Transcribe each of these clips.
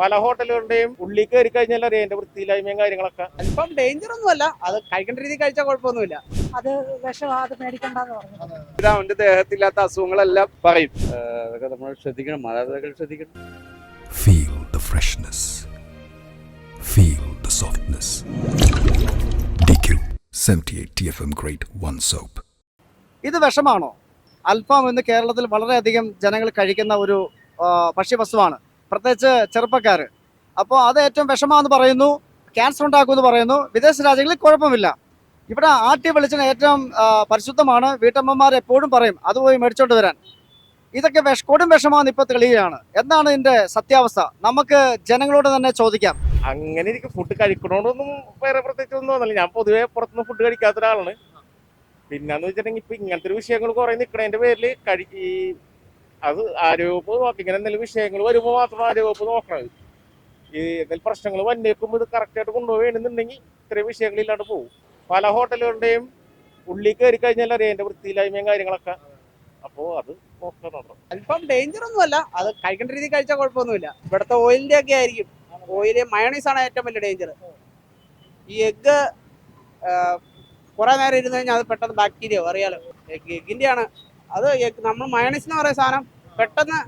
പല ഹോട്ടലുകളുടെയും ഉള്ളി കയറി കഴിഞ്ഞാൽ അറിയാം അതിന്റെ വൃത്തിയില്ലായ്മയും കാര്യങ്ങളൊക്കെ. അല്പം ഡേഞ്ചർ ഒന്നുമല്ല. അത് കഴിക്കേണ്ട രീതി കഴിച്ചാൽ കുഴപ്പമൊന്നുമില്ല. അത് വിഷം അത് മേടിക്കണ്ടെന്ന് പറഞ്ഞു. ഇത് അവന്റെ ദേഹത്തില്ലാത്ത അസുഖങ്ങളെല്ലാം പറയും. അതൊക്കെ നമ്മൾ ശ്രദ്ധിക്കണം മാതാപിതാക്കൾ ശ്രദ്ധിക്കണം. Feel the freshness feel the softness DQ 78 TFM great 1 soap ഇത് വിഷമാണോ? അൽഫാം ഇന്ന് കേരളത്തിൽ വളരെയധികം ജനങ്ങൾ കഴിക്കുന്ന ഒരു ഭക്ഷ്യവസ്തുവാണ്. പ്രത്യേകിച്ച് ചെറുപ്പക്കാർ അപ്പോൾ അത് ഏറ്റവും വിഷമമെന്ന് പറയുന്നു. ക്യാൻസർ ഉണ്ടാക്കുമെന്ന് പറയുന്നു. വിദേശ രാജ്യങ്ങളിൽ കുഴപ്പമില്ല. ഇവിടെ ആട്ടി വെളിച്ചെണ്ണ ഏറ്റവും പരിശുദ്ധമാണ്. വീട്ടമ്മമാർ എപ്പോഴും പറയും അത് പോയി മേടിച്ചോണ്ട് വരാൻ. ഇതൊക്കെ വിഷ കൊടും വിഷമാണെന്ന് ഇപ്പൊ തെളിയുകയാണ്. എന്താണ് ഇതിന്റെ സത്യാവസ്ഥ? നമുക്ക് ജനങ്ങളോട് തന്നെ ചോദിക്കാം. അങ്ങനെ എനിക്ക് ഫുഡ് കഴിക്കണോണ്ടൊന്നും വേറെ പ്രത്യേകിച്ച് ഒന്നും തോന്നില്ല ഞാൻ പൊതുവേ പുറത്തുനിന്ന് ഫുഡ് കഴിക്കാത്ത ഒരാളാണ് പിന്നെന്ന് വെച്ചിട്ടുണ്ടെങ്കിൽ ഇപ്പൊ ഇങ്ങനത്തെ ഒരു വിഷയങ്ങൾ കുറെ നിൽക്കണതിന്റെ പേരിൽ കഴി അത് ആരോഗ്യവകുപ്പ് ഇങ്ങനെ എന്തെങ്കിലും വിഷയങ്ങൾ വരുമ്പോൾ മാത്രം ആരോഗ്യവകുപ്പ് നോക്കണത് ഈ എന്തെങ്കിലും പ്രശ്നങ്ങൾ വന്നേക്കുമ്പോൾ ഇത് കറക്റ്റായിട്ട് കൊണ്ടുപോവേണ്ടെന്നുണ്ടെങ്കിൽ ഇത്രയും വിഷയങ്ങളില്ലാണ്ട് പോകും പല ഹോട്ടലുകളുടെയും ഉള്ളിൽ കയറി കഴിഞ്ഞാൽ അറിയാം എന്റെ വൃത്തിയില്ലായ്മയും കാര്യങ്ങളൊക്കെ. അപ്പോൾ അത് അല്പം ഡേഞ്ചർ ഒന്നുമല്ല. അത് കഴിക്കേണ്ട രീതിയിൽ കഴിച്ചാൽ കുഴപ്പമൊന്നുമില്ല. ഇവിടുത്തെ ഓയിലിന്റെ ഒക്കെ ആയിരിക്കും. ഓയിൽ മയണീസ് ആണ് ഏറ്റവും വലിയ ഡേഞ്ചർ ഈ എഗ്ഗ് കുറെ നേരം ഇരുന്ന് കഴിഞ്ഞാൽ അത് പെട്ടെന്ന് ബാക്ടീരിയ അറിയാലോ എഗ് എഗിന്റെ ആണ്. അത് നമ്മൾ മൈനസ് എന്ന് പറയുന്ന സാധനം പെട്ടെന്ന്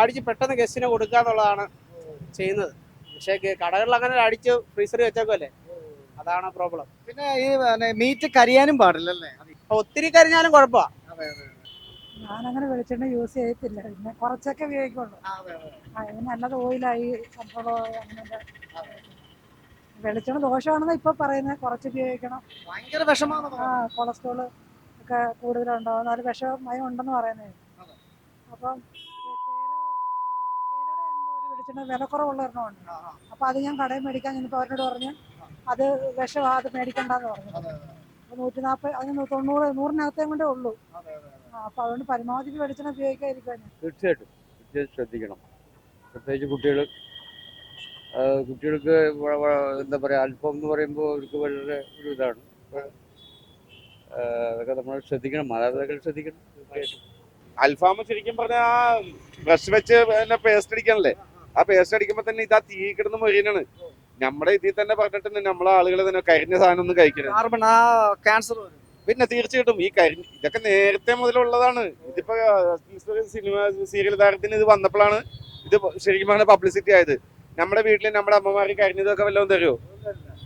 അടിച്ച് പെട്ടെന്ന് ഗസ്റ്റിന് കൊടുക്കുക എന്നുള്ളതാണ് ചെയ്യുന്നത്. പക്ഷേ കടകളിൽ അങ്ങനെ അടിച്ച് ഫ്രീസറിൽ വെച്ചേക്കല്ലേ അതാണ് പ്രോബ്ലം പിന്നെ ഈ മീറ്റ് കരിയാനും പാടില്ലല്ലേ? ഒത്തിരി കരിഞ്ഞാലും കുഴപ്പമാണ് ഞാനങ്ങനെ വെളിച്ചെണ്ണ യൂസ് ചെയ്യത്തില്ല. പിന്നെ കുറച്ചൊക്കെ ഉപയോഗിക്കുള്ളൂ. നല്ലത് ഓയിലായി അങ്ങനെ വെളിച്ചെണ്ണ ദോഷമാണെന്ന് ഇപ്പൊ പറയുന്നത് കുറച്ച് ഉപയോഗിക്കണം. ഭയങ്കര വിഷമാണ് ആ കൊളസ്ട്രോൾ ഒക്കെ കൂടുതലുണ്ടാവും. എന്നാലും വിഷമയം ഉണ്ടെന്ന് പറയുന്നത് അപ്പം കേരയുടെ എന്തോ ഒരു വെളിച്ചെണ്ണ വില കുറവുള്ള ഒരെണ്ണമുണ്ട് അപ്പൊ അത് ഞാൻ കടയിൽ മേടിക്കാൻ ചെന്നപ്പോൾ അവരോട് പറഞ്ഞു അത് വിഷം അത് മേടിക്കണ്ടെന്ന് പറഞ്ഞു. അപ്പൊ നൂറ്റി നാൽപ്പത് അതിന് തൊണ്ണൂറ് നൂറിനകത്തേ കൊണ്ടേ ഉള്ളൂ. അപ്പൊ അതുകൊണ്ട് പരമാവധി വെളിച്ചെണ്ണ ഉപയോഗിക്കാതിരിക്കാൻ തീർച്ചയായിട്ടും. തീർച്ചയായിട്ടും ശ്രദ്ധിക്കണം. പ്രത്യേകിച്ച് കുട്ടികൾ കുട്ടികൾക്ക് എന്താ പറയുക അല്പം എന്ന് പറയുമ്പോൾ അവർക്ക് വളരെ ഒരു ഇതാണ്. അതൊക്കെ നമ്മൾ ശ്രദ്ധിക്കണം മാതാപിതാക്കൾ ശ്രദ്ധിക്കണം അൽഫാമ് ശരിക്കും പറഞ്ഞാൽ ആ ബ്രഷ് വെച്ച് പിന്നെ പേസ്റ്റ് അടിക്കണല്ലേ ആ പേസ്റ്റ് അടിക്കുമ്പോ തന്നെ ഇതാ തീ കിടന്ന് മൊഴിയനാണ് നമ്മുടെ ഇതിൽ തന്നെ പറഞ്ഞിട്ടുണ്ട് നമ്മളെ ആളുകൾ തന്നെ കരിഞ്ഞ സാധനം ഒന്നും കഴിക്കരുത്. ക്യാൻസർ വരും. പിന്നെ തീർച്ചയായിട്ടും ഈ കരി ഇതൊക്കെ നേരത്തെ മുതലുള്ളതാണ്. ഇതിപ്പോ സിനിമ സീരിയൽ താരത്തിന് ഇത് വന്നപ്പോഴാണ് ഇത് ശരിക്കും പറഞ്ഞ പബ്ലിസിറ്റി ആയത്. നമ്മുടെ വീട്ടിൽ നമ്മുടെ അമ്മമാർ കരിഞ്ഞതൊക്കെ വല്ലതും തരുമോ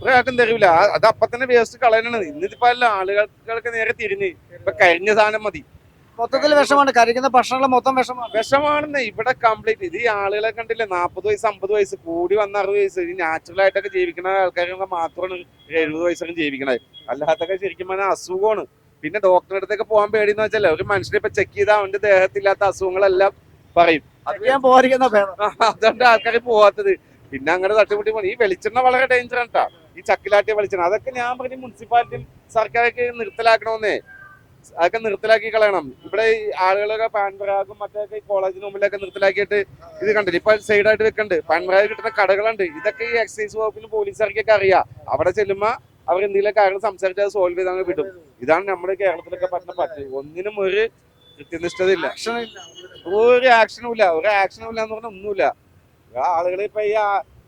ഒരാൾക്കും തരൂല. അത് അപ്പൊ തന്നെ വേസ്റ്റ് കളയണത്. ഇന്നിപ്പോ അല്ല ആളുകൾക്ക് നേരെ തിരിഞ്ഞ്. ഇപ്പൊ കഴിഞ്ഞ സാധനം മതി. മൊത്തത്തിൽ വിഷമാണ്. കഴിക്കുന്ന ഭക്ഷണങ്ങൾ മൊത്തം വിഷമാണ്. വിഷമാണെന്ന് ഇവിടെ കംപ്ലീറ്റ് ഇത് ഈ ആളുകളെ കണ്ടില്ലേ? നാൽപ്പത് വയസ്സ് അമ്പത് വയസ്സ് കൂടി വന്ന അറുപത് വയസ്സ്. ഈ നാച്ചുറൽ ആയിട്ടൊക്കെ ജീവിക്കുന്ന ആൾക്കാരൊക്കെ മാത്രമാണ് എഴുപത് വയസ്സൊക്കെ ജീവിക്കണത്. അല്ലാത്തൊക്കെ ശരിക്കും പറഞ്ഞാൽ അസുഖമാണ്. പിന്നെ ഡോക്ടറുടെ അടുത്തൊക്കെ പോകാൻ പേടിയെന്ന് വെച്ചാൽ ഒരു മനുഷ്യനെ ഇപ്പൊ ചെക്ക് ചെയ്താൽ അവന്റെ ദേഹത്തില്ലാത്ത അസുഖങ്ങളെല്ലാം പറയും. അത് ഞാൻ പോകാതിരിക്കുന്ന അതുകൊണ്ട് ആൾക്കാർ പോവാത്തത്. പിന്നെ അങ്ങനെ തട്ടുമുട്ടി പോകണം ഈ വെളിച്ചെണ്ണ വളരെ ഡേഞ്ചർ ആണ് ട്ടാ. ഈ ചക്കിലാട്ടിയ വെളിച്ചെണ്ണ അതൊക്കെ ഞാൻ പറഞ്ഞ് മുനിസിപ്പാലിറ്റിയും സർക്കാരൊക്കെ നിർത്തലാക്കണമെന്നേ. അതൊക്കെ നിർത്തലാക്കി കളയണം. ഇവിടെ ഈ ആളുകളൊക്കെ പാൻപരാഗും മറ്റൊക്കെ ഈ കോളേജിന് മുമ്പിലൊക്കെ നിർത്തലാക്കിയിട്ട് ഇത് കണ്ടില്ല? ഇപ്പൊ സൈഡായിട്ട് വെക്കണ്ട്. പാൻപരാഗ് കിട്ടുന്ന കടകളുണ്ട്. ഇതൊക്കെ ഈ എക്സൈസ് വകുപ്പിനും പോലീസുകാർക്കൊക്കെ അറിയാം. അവിടെ ചെല്ലുമ്പോ അവർ എന്തെങ്കിലും കാര്യങ്ങൾ സംസാരിച്ച് അത് സോൾവ് ചെയ്ത് അങ്ങ് വിടും ഇതാണ് നമ്മുടെ കേരളത്തിലൊക്കെ പറ്റുന്ന പറ്റി. ഒന്നിനും ഒരു കൃത്യനിഷ്ഠതയില്ല. ഒരു ആക്ഷനും ഇല്ല ഒരു ആക്ഷനും ഇല്ല എന്ന് പറഞ്ഞാൽ ഒന്നുമില്ല. ആളുകൾ ഇപ്പൊ ഈ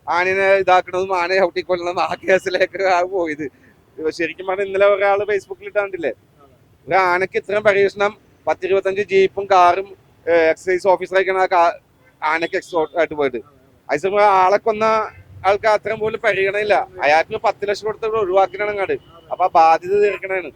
ആനിനെ ഇതാക്കണതും ആനയെ ചവിട്ടിക്കൊല്ലണതും ആ കേസിലേക്ക് പോയത്. ശരിക്കും പറഞ്ഞാൽ ഇന്നലെ ഒരാൾ ഫേസ്ബുക്കിൽ ഇട്ടാണ്ടില്ലേ ഒരു ആനക്ക് ഇത്രയും പരീക്ഷണം പത്തിരുപത്തഞ്ച് ജീപ്പും കാറും എക്സൈസ് ഓഫീസറൊക്കെയാണ് ആ കാ- ആനക്ക് എക്സ്പോർട്ട് ആയിട്ട് പോയത്. അതിന് ആളെ കൊന്ന ആൾക്ക് അത്രയും പോലും പരിഗണനയില്ല. അയാൾക്ക് പത്ത് ലക്ഷം കൊടുത്ത് ഒഴിവാക്കണങ്ങാട് അപ്പൊ ആ ബാധ്യത തീർക്കണേണ്